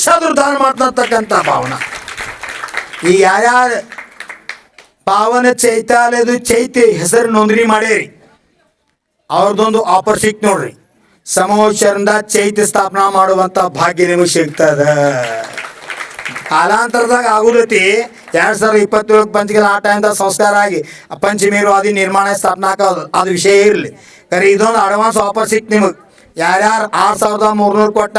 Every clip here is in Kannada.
ಲಕ್ಷ ಆದ್ರೂ ದಾನ ಮಾಡ್ತಕ್ಕಂಥ ಭಾವನ. ಈ ಯಾರ್ಯಾರು ಪಾವನ ಚೈತ್ಯಾಲಯದ ಚೈತ್ಯ ಹೆಸರು ನೋಂದಣಿ ಮಾಡೇರಿ ಅವ್ರದ್ದೊಂದು ಆಫರ್ ಸಿಕ್ ನೋಡ್ರಿ ಸಮವಚರಿಂದ ಚೈತ್ಯ ಸ್ಥಾಪನಾ ಮಾಡುವಂತ ಭಾಗ್ಯ ನಿಮಗೆ ಸಿಗ್ತದ. ಕಾಲಾಂತರದಾಗ ಆಗುದತಿ, ಎರಡ್ ಸಾವಿರದ ಇಪ್ಪತ್ತೇಳು ಪಂಚಗಿಲ ಆ ಟೈಮ್ದಾಗ ಸಂಸ್ಕಾರ ಆಗಿ ಪಂಚಮಿ ಅದಿ ನಿರ್ಮಾಣ ಸ್ಥಾಪನಾ ಅದು ವಿಷಯ ಇರಲಿ. ಕರೆ ಇದೊಂದು ಅಡ್ವಾನ್ಸ್ ಆಫರ್ ಸಿಕ್ ನಿಮಗೆ. ಯಾರ್ಯಾರು ಆರು ಸಾವಿರದ ಮೂರ್ನೂರು ಕೊಟ್ಟ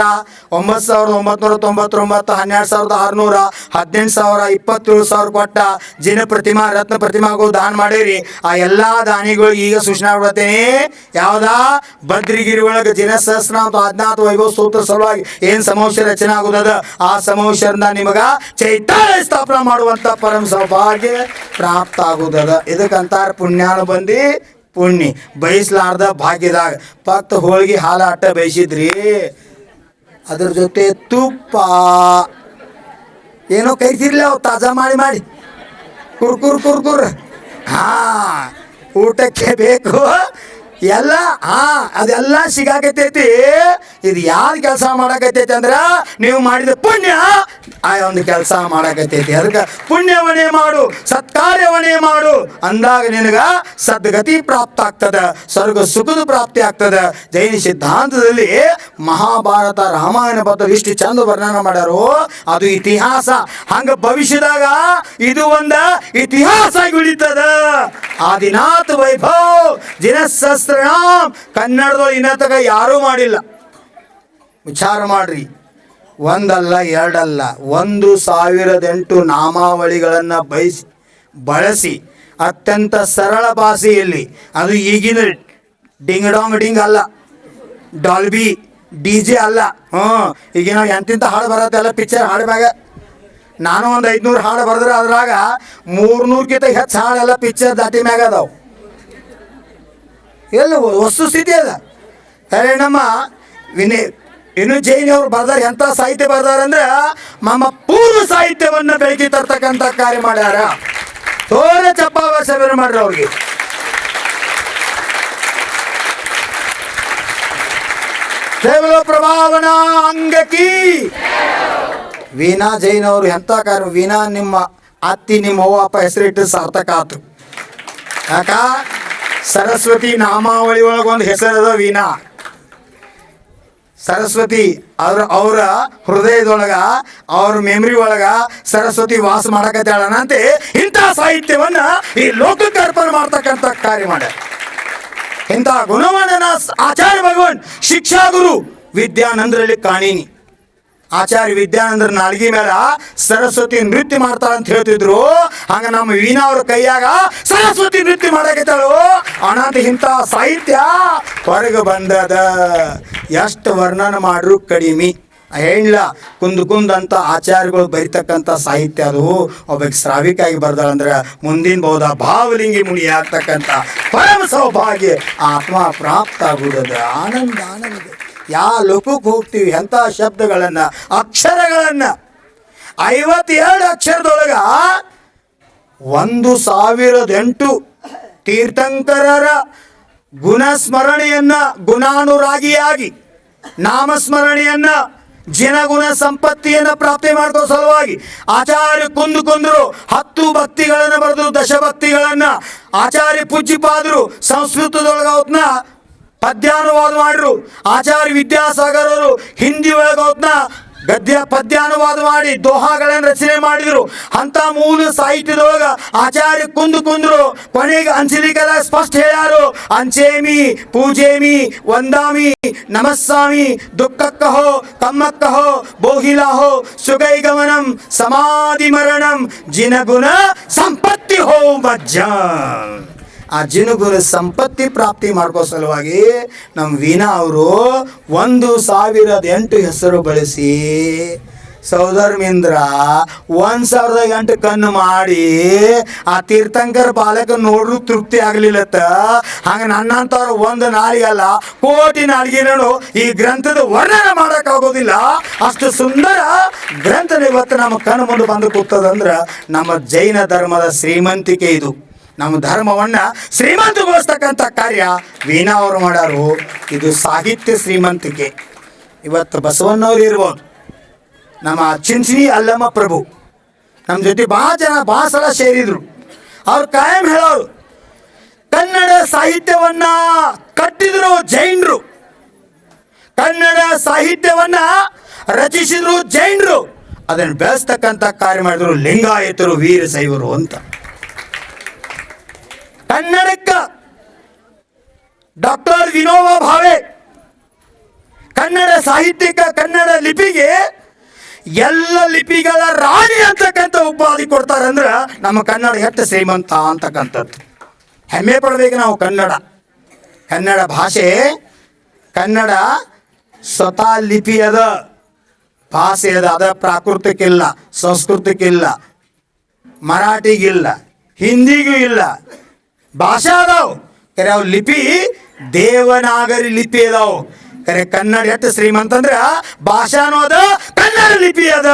ಒಂಬತ್ತು ಸಾವಿರದ ಒಂಬತ್ನೂರ ತೊಂಬತ್ತೊಂಬತ್ತು, ಹನ್ನೆರಡು ಸಾವಿರದ ಆರುನೂರ ಹದಿನೆಂಟು ಸಾವಿರ ಇಪ್ಪತ್ತೇಳು ಸಾವಿರ ಕೊಟ್ಟ ಜಿನ ಪ್ರತಿಮಾ, ರತ್ನ ಪ್ರತಿಮಾಗಳು ದಾನ ಮಾಡಿರಿ. ಆ ಎಲ್ಲ ದಾನಿಗಳು ಈಗ ಸೂಚನಾ ಬಿಡ್ತೇನೆ ಯಾವ್ದ? ಭದ್ರಗಿರಿ ಒಳಗೆ ಜಿನ ಸಹಸ್ರ ಹದಿನಾಲ್ಕು ವೈಭವ ಸೂತ್ರ ಸಲುವಾಗಿ ಏನ್ ಸಮೋಷ ರಚನೆ ಆಗುದದ ಆ ಸಮೋಷರಿಂದ ನಿಮಗ ಚೈತನ್ಯ ಸ್ಥಾಪನಾ ಮಾಡುವಂತ ಪರಮ ಸೌಭಾಗ್ಯ ಪ್ರಾಪ್ತ ಆಗುದದ ಇದಕ್ಕಂತಾರ ಪುಣ್ಯಾನು ಬಂದಿ ಪುಣ್ಯ. ಬಯಸ್ಲಾರ್ದ ಭಾಗ್ಯದಾಗ ಪತ್ತು ಹೋಳಿಗೆ ಹಾಲು ಅಟ್ಟ ಬಯಸಿದ್ರಿ. ಅದ್ರ ಜೊತೆ ತುಪ್ಪ. ಏನೋ ಕೈತಿರ್ಲಿ ಅವು ತಾಜಾ ಮಾಡಿ ಮಾಡಿ. ಕುರ್ ಕುರ್ ಕುರ್ ಕುರ್. ಹಾ, ಊಟಕ್ಕೆ ಬೇಕು. ಎಲ್ಲ, ಹಾ, ಅದೆಲ್ಲ ಸಿಗಾಕತೈತಿ ಇದು ಯಾರು ಕೆಲಸ ಮಾಡಾಕತೈತಿ ಅಂದ್ರ ನೀವು ಮಾಡಿದ ಪುಣ್ಯ ಆ ಒಂದು ಕೆಲಸ ಮಾಡಕತ್ತೈತಿ. ಅದಕ್ಕೆ ಪುಣ್ಯವನೇ ಮಾಡು ಸತ್ಕಾರ್ಯವನೇ ಮಾಡು. ಅಂದಾಗ ನಿನಗ ಸದ್ಗತಿ ಪ್ರಾಪ್ತ ಆಗ್ತದ ಸ್ವರ್ಗ ಸುಖದ ಪ್ರಾಪ್ತಿ ಆಗ್ತದ. ಜೈನ ಸಿದ್ಧಾಂತದಲ್ಲಿ ಮಹಾಭಾರತ ರಾಮಾಯಣ ಬದ್ಧ ಇಷ್ಟು ಚಂದ ವರ್ಣನ ಮಾಡ್ಯಾರೋ, ಅದು ಇತಿಹಾಸ. ಹಂಗ ಭವಿಷ್ಯದಾಗ ಇದು ಒಂದ ಇತಿಹಾಸ ಉಳಿತದ. ಆದಿನಾಥ್ ವೈಭವ್, ದಿನಸಹಸ್ರನಾಮ್. ಕನ್ನಡದೊಳಗೆ ಇನ್ನತಕ ಯಾರೂ ಮಾಡಿಲ್ಲ. ವಿಚಾರ ಮಾಡ್ರಿ. ಒಂದಲ್ಲ, ಎರಡಲ್ಲ, ಒಂದು ಸಾವಿರದೆಂಟು ನಾಮಾವಳಿಗಳನ್ನು ಬಯಸಿ, ಬಳಸಿ, ಅತ್ಯಂತ ಸರಳ ಭಾಷೆಯಲ್ಲಿ, ಅದು ಈಗಿನ ಡಿಂಗ್ ಡಾಂಗ್ ಡಿಂಗ್ ಅಲ್ಲ, ಡಾಲ್ಬಿ, ಡಿ ಜೆ ಅಲ್ಲ, ಹ್ಞೂ ಈಗ ನಾವು ಎಂತಿಂತ ಹಾಡು ಬರತ್ತೆಲ್ಲ ಪಿಕ್ಚರ್ ಹಾಡು ಮ್ಯಾಗ? ನಾನು ಒಂದು ಐದುನೂರು ಹಾಡು ಬರೆದ್ರೆ ಅದ್ರಾಗ ಮೂರ್ನೂರ್ಕಿಂತ ಹೆಚ್ಚು ಹಾಡೆಲ್ಲ ಪಿಕ್ಚರ್ ದಾಟಿ ಮ್ಯಾಗ ಅದಾವ. ಎಲ್ಲ ವಸ್ತು ಸ್ಥಿತಿ ಅದ? ಅರೆ ನಮ್ಮ ವಿನಯ್ ಇನ್ನು ಜೈನ್ ಅವ್ರು ಬರ್ದಾರ, ಎಂತ ಸಾಹಿತ್ಯ ಬರ್ದಾರ ಅಂದ್ರೆ ನಮ್ಮ ಪೂರ್ವ ಸಾಹಿತ್ಯವನ್ನ ಬೆಳಕಿ ತರ್ತಕ್ಕಂತ ಕಾರ್ಯ ಮಾಡ್ಯಾರ. ತೋರ ಚಪ್ಪಾವ ಸಭೆ ಮಾಡ್ರಿ ಅವ್ರಿಗೆ. ಕೇವಲ ಪ್ರಭಾವನ ಅಂಗಕಿ. ವೀನಾ ಜೈನ್ ಅವರು ಎಂತ ಕಾರ್ಯ ವೀನಾ ನಿಮ್ಮ ಅತ್ತಿ ನಿಮ್ಮ ಅವ್ವ, ಅಪ್ಪ ಹೆಸರಿಟ್ಟು ಸಾರ್ಥಕ ಆತು ಯಾಕ? ಸರಸ್ವತಿ ನಾಮಾವಳಿ ಒಳಗೊಂದು ಹೆಸರದ ವೀಣಾ. ಸರಸ್ವತಿ, ಅವ್ರ, ಅವರ ಹೃದಯದೊಳಗ, ಅವ್ರ ಮೆಮ್ರಿ ಒಳಗ ಸರಸ್ವತಿ ವಾಸ ಮಾಡಕತ್ತಾಳನಂತೆ ಇಂಥ ಸಾಹಿತ್ಯವನ್ನ ಈ ಲೋಕಕ್ಕೆ ಅರ್ಪಣೆ ಮಾಡ್ತಕ್ಕಂಥ ಕಾರ್ಯ ಮಾಡ ಇಂಥ ಗುಣವನ್ನ ಆಚಾರ್ಯ ಭಗವಾನ್ ಶಿಕ್ಷಾ ಗುರು ವಿದ್ಯಾನಂದರಲ್ಲಿ ಕಾಣೀನಿ. ಆಚಾರ್ಯ ವಿದ್ಯಾನಂದ್ರ ನಾಲ್ಗಿ ಮೇಲೆ ಸರಸ್ವತಿ ನೃತ್ಯ ಮಾಡ್ತಾಳ ಅಂತ ಹೇಳ್ತಿದ್ರು. ಹಂಗ ನಮ್ಮ ವೀಣಾ ಅವ್ರ ಕೈಯಾಗ ಸರಸ್ವತಿ ನೃತ್ಯ ಮಾಡಕತ್ತಾಳು. ಅನಾಥ ಇಂಥ ಸಾಹಿತ್ಯ ಹೊರಗೆ ಬಂದದ. ಎಷ್ಟು ವರ್ಣನ ಮಾಡ್ರು ಕಡಿಮೆ. ಹೇಳ, ಕುಂದ್ ಕುಂದ್ ಅಂತ ಆಚಾರ್ಯಗಳು ಬರಿತಕ್ಕಂಥ ಸಾಹಿತ್ಯ ಅದು. ಒಬ್ಬಕ್ಕೆ ಶ್ರಾವಿಕಾಗಿ ಬರ್ದಾಳಂದ್ರೆ ಮುಂದಿನ ಬಹುದ ಭಾವಲಿಂಗಿ ಮುನಿ ಆಗ್ತಕ್ಕಂಥ ಪರಮ ಸೌಭಾಗ್ಯ ಆತ್ಮ ಪ್ರಾಪ್ತ ಆಗುದ ಆನಂದ ಆನಂದ. ಯಾವ ಲೋಕಕ್ಕೆ ಹೋಗ್ತೀವಿ ಎಂಥ ಶಬ್ದಗಳನ್ನು, ಅಕ್ಷರಗಳನ್ನು? ಐವತ್ತೆರಡು ಅಕ್ಷರದೊಳಗ ಒಂದು ಸಾವಿರದ ಎಂಟು ತೀರ್ಥಂಕರರ ಗುಣಸ್ಮರಣೆಯನ್ನು, ಗುಣಾನುರಾಗಿಯಾಗಿ, ನಾಮಸ್ಮರಣೆಯನ್ನ, ಜನಗುಣ ಸಂಪತ್ತಿಯನ್ನು ಪ್ರಾಪ್ತಿ ಮಾಡ್ಕೋ ಸಲುವಾಗಿ ಆಚಾರ್ಯ ಕುಂದು ಕುಂದರು ಹತ್ತು ಭಕ್ತಿಗಳನ್ನು ಬರೆದರು, ದಶಭಕ್ತಿಗಳನ್ನು. ಆಚಾರ್ಯ ಪೂಜ್ಯಪಾದರು ಸಂಸ್ಕೃತದೊಳಗೆ ಅವತ್ನ ಪದ್ಯಾನುವಾದ ಮಾಡಿರು ಆಚಾರ್ಯ ವಿದ್ಯಾಸಾಗರ್ ಅವರು ಹಿಂದಿ ಒಳಗೆ ಅವತ್ನ ಗದ್ಯ ಪದ್ಯಾನುವಾದ ಮಾಡಿ ದೋಹಾಗಳನ್ನು ರಚನೆ ಮಾಡಿದ್ರು ಅಂತ ಮೂಲ ಸಾಹಿತ್ಯದೊಳಗ ಆಚಾರ್ಯ ಕುಂದು ಕುಂದ್ರು ಕೊನೆಗೆ ಅಂಜಲಿಕೆಲ್ಲ ಸ್ಪಷ್ಟ ಹೇಳ್ಯಾರು ಅಂಚೇಮಿ ಪೂಜೇಮಿ ವಂದಾಮಿ ನಮಸ್ಸಾಮಿ ದುಃಖಕ್ಕಹೋ ಕಮ್ಮಕ್ಕಹೋ ಬೋಹಿಲಾಹೋ ಸುಗೈಗಮನಂ ಸಮಾಧಿ ಮರಣಂ ಜಿನಗುಣ ಸಂಪತ್ತಿ ಹೋ ಮಜ್ಜ ಆ ಜಿನುಗುರು ಸಂಪತ್ತಿ ಪ್ರಾಪ್ತಿ ಮಾಡ್ಕೋ ಸಲುವಾಗಿ ನಮ್ಮ ವೀಣಾ ಅವರು ಒಂದು ಸಾವಿರದ ಎಂಟು ಹೆಸರು ಬಳಸಿ ಸೌಧರ್ಮೇಂದ್ರ ಒಂದ್ ಸಾವಿರದ ಎಂಟು ಕಣ್ಣು ಮಾಡಿ ಆ ತೀರ್ಥಂಕರ ಬಾಲಕ ನೋಡ್ರು ತೃಪ್ತಿ ಆಗ್ಲಿಲ್ಲತ್ತ. ಹಂಗ ನನ್ನಂತವ್ರು ಒಂದು ನಾಳಿಗಲ್ಲ ಕೋಟಿ ನಾಳಿಗೆನೂ ಈ ಗ್ರಂಥದ ವರ್ಣನೆ ಮಾಡಕ್ ಆಗೋದಿಲ್ಲ. ಅಷ್ಟು ಸುಂದರ ಗ್ರಂಥನ ಇವತ್ತು ನಮ್ಮ ಕಣ್ಣು ಮುಂದೆ ಬಂದು ಕೂತದಂದ್ರ ನಮ್ಮ ಜೈನ ಧರ್ಮದ ಶ್ರೀಮಂತಿಕೆ ಇದು. ನಮ್ಮ ಧರ್ಮವನ್ನ ಶ್ರೀಮಂತಗೊಳಿಸ್ತಕ್ಕಂಥ ಕಾರ್ಯ ವೀಣಾ ಅವರು ಮಾಡಾರು ಇದು ಸಾಹಿತ್ಯ ಶ್ರೀಮಂತಿಕೆ. ಇವತ್ತು ಬಸವಣ್ಣವ್ರು ಇರ್ಬೋದು. ನಮ್ಮ ಚಿಂಚಿ ಅಲ್ಲಮ್ಮ ಪ್ರಭು. ನಮ್ಮ ಜೊತೆ ಭಾಳ ಜನ ಭಾಳ ಸಲ ಸೇರಿದ್ರು. ಅವ್ರು ಕಾಯಂ ಹೇಳೋರು, ಕನ್ನಡ ಸಾಹಿತ್ಯವನ್ನ ಕಟ್ಟಿದ್ರು ಜೈನರು. ಕನ್ನಡ ಸಾಹಿತ್ಯವನ್ನ ರಚಿಸಿದ್ರು ಜೈನರು. ಅದನ್ನು ಬೆಳೆಸ್ತಕ್ಕಂಥ ಕಾರ್ಯ ಮಾಡಿದ್ರು ಲಿಂಗಾಯತರು ವೀರಶೈವರು ಅಂತ. ಕನ್ನಡಕ್ಕ ಡಾಕ್ಟರ್ ವಿನೋಬಾ ಭಾವೆ ಕನ್ನಡ ಸಾಹಿತ್ಯಕ ಕನ್ನಡ ಲಿಪಿಗೆ ಎಲ್ಲ ಲಿಪಿಗಳ ರಾಣಿ ಅಂತಕ್ಕಂಥ ಉಪಾಧಿ ಅಂದ್ರೆ ನಮ್ಮ ಕನ್ನಡ ಎಷ್ಟು ಶ್ರೀಮಂತ ಅಂತಕ್ಕಂಥದ್ದು. ಹೆಮ್ಮೆ ಪಡಬೇಕು ನಾವು ಕನ್ನಡ. ಕನ್ನಡ ಭಾಷೆ, ಕನ್ನಡ ಸ್ವತಃ ಲಿಪಿ ಅದ ಭಾಷೆ ಅದ ಅದ ಪ್ರಾಕೃತಿಕಿಲ್ಲ ಸಂಸ್ಕೃತಿಕಿಲ್ಲ ಮರಾಠಿಗಿಲ್ಲ, ಹಿಂದಿಗೂ ಇಲ್ಲ. ಭಾಷಾ ಅದಾವ್. ಕರೆ ಅವು ಲಿಪಿ, ದೇವನಾಗರಿ ಲಿಪಿ ಅದಾವು. ಕರೆ ಕನ್ನಡ ಎಷ್ಟು ಶ್ರೀಮಂತ ಅಂದ್ರ ಭಾಷಾ ಅನ್ನೋದು ಕನ್ನಡ ಲಿಪಿ ಅದ.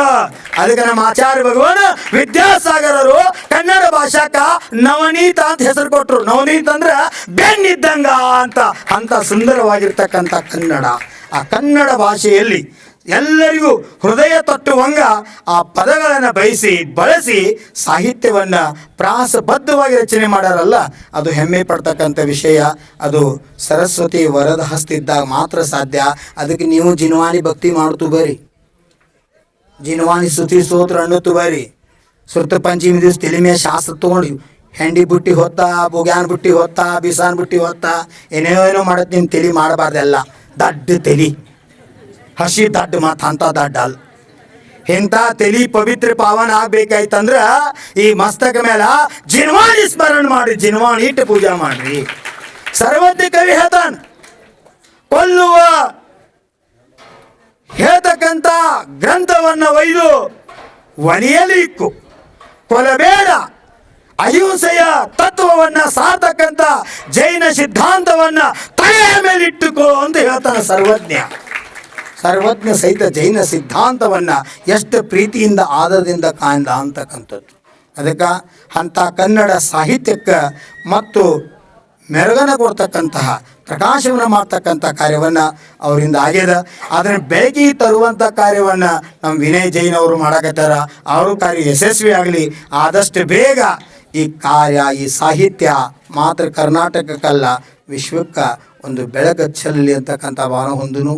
ಅದಕ್ಕೆ ನಮ್ಮ ಆಚಾರ್ಯ ಭಗವಾನ್ ವಿದ್ಯಾಸಾಗರರು ಕನ್ನಡ ಭಾಷಾಕ ನವನೀತ ಅಂತ ಹೆಸರು ಕೊಟ್ರು. ನವನೀತ ಅಂದ್ರ ಬೆನ್ನಿದ್ದಂಗ ಅಂತ. ಅಂತ ಸುಂದರವಾಗಿರ್ತಕ್ಕಂಥ ಕನ್ನಡ. ಆ ಕನ್ನಡ ಭಾಷೆಯಲ್ಲಿ ಎಲ್ಲರಿಗೂ ಹೃದಯ ತಟ್ಟುವಂಗ ಆ ಪದಗಳನ್ನು ಬಯಸಿ, ಬಳಸಿ ಸಾಹಿತ್ಯವನ್ನು ಪ್ರಾಸಬದ್ಧವಾಗಿ ರಚನೆ ಮಾಡ್ಯಾರಲ್ಲ ಅದು ಹೆಮ್ಮೆ ಪಡ್ತಕ್ಕಂಥ ವಿಷಯ. ಅದು ಸರಸ್ವತಿ ವರದ ಹಸ್ತಿದ್ದಾಗ ಮಾತ್ರ ಸಾಧ್ಯ. ಅದಕ್ಕೆ ನೀವು ಜಿನ್ವಾನಿ ಭಕ್ತಿ ಮಾಡ್ತು ಬರ್ರಿ ಜಿನ್ವಾನಿ ಸ್ತುತಿ ಸ್ತೋತ್ರ ಅನ್ನೋತು ಬರ್ರಿ ಸುತ್ತ ಪಂಚಮಿ ದಿವಸ ತಲೆ ಮೇಲೆ ಶಾಸ್ತ್ರ ತೊಗೊಂಡು ಹೆಂಡಿ ಬುಟ್ಟಿ ಹೊತ್ತ, ಬುಗ್ಯಾನ್ ಬುಟ್ಟಿ ಹೊತ್ತ, ಬಿಸಾನ್ ಬುಟ್ಟಿ ಹೊತ್ತ, ಏನೇನೋ ಏನೋ ನೀನು ತಿಳಿ ಮಾಡಬಾರ್ದೆಲ್ಲ. ದಡ್ಡ ತಲಿ ಹಸಿ ದಡ್ಡ ಮಾತ ಅಂತ ದಡ್ಡ ಅಲ್ಲ ಇಂಥ ತಲಿ ಪವಿತ್ರ ಪಾವನ ಆಗ್ಬೇಕಾಯ್ತಂದ್ರ ಈ ಮಸ್ತಕ ಮೇಲ ಜಿನ್ವಾಣಿ ಸ್ಮರಣ ಮಾಡ್ರಿ, ಜಿನ್ವಾಣಿ ಇಟ್ಟು ಪೂಜಾ ಮಾಡ್ರಿ. ಸರ್ವಜ್ಞ ಕವಿ ಹೇಳ್ತಾನ, ಕೊಲ್ಲುವ ಹೇಳ್ತಕ್ಕಂಥ ಗ್ರಂಥವನ್ನ ಒಯ್ದು ಒನೆಯಲ್ಲಿ ಇಕ್ಕು. ಕೊಲಬೇಡ ಅಹಿಂಸೆಯ ತತ್ವವನ್ನ ಸಾರ್ತಕ್ಕಂಥ ಜೈನ ಸಿದ್ಧಾಂತವನ್ನ ತಲೆಯ ಮೇಲೆ ಇಟ್ಟುಕೋ ಅಂತ ಹೇಳ್ತಾನೆ ಸರ್ವಜ್ಞ. ಸರ್ವಜ್ಞ ಸಹಿತ ಜೈನ ಸಿದ್ಧಾಂತವನ್ನು ಎಷ್ಟು ಪ್ರೀತಿಯಿಂದ ಆದದಿಂದ ಕಾಂದ ಅಂತಕ್ಕಂಥದ್ದು. ಅದಕ್ಕೆ ಅಂಥ ಕನ್ನಡ ಸಾಹಿತ್ಯಕ್ಕೆ ಮತ್ತು ಮೆರುಗನ ಕೊಡ್ತಕ್ಕಂತಹ, ಪ್ರಕಾಶವನ್ನು ಮಾಡ್ತಕ್ಕಂಥ ಕಾರ್ಯವನ್ನು ಅವರಿಂದ ಆಗ್ಯದ. ಅದನ್ನು ಬೆಳಗ್ಗೆ ತರುವಂಥ ಕಾರ್ಯವನ್ನು ನಮ್ಮ ವಿನಯ್ ಜೈನ್ ಅವರು ಮಾಡಕತ್ತಾರ. ಅವರು ಕಾರ್ಯ ಯಶಸ್ವಿ ಆಗಲಿ. ಆದಷ್ಟು ಬೇಗ ಈ ಕಾರ್ಯ, ಈ ಸಾಹಿತ್ಯ ಮಾತ್ರ ಕರ್ನಾಟಕಕ್ಕಲ್ಲ, ವಿಶ್ವಕ್ಕೆ ಒಂದು ಬೆಳಕು ಚೆಲ್ಲಲಿ ಅಂತಕ್ಕಂಥ ಭಾವನ ಹೊಂದನು.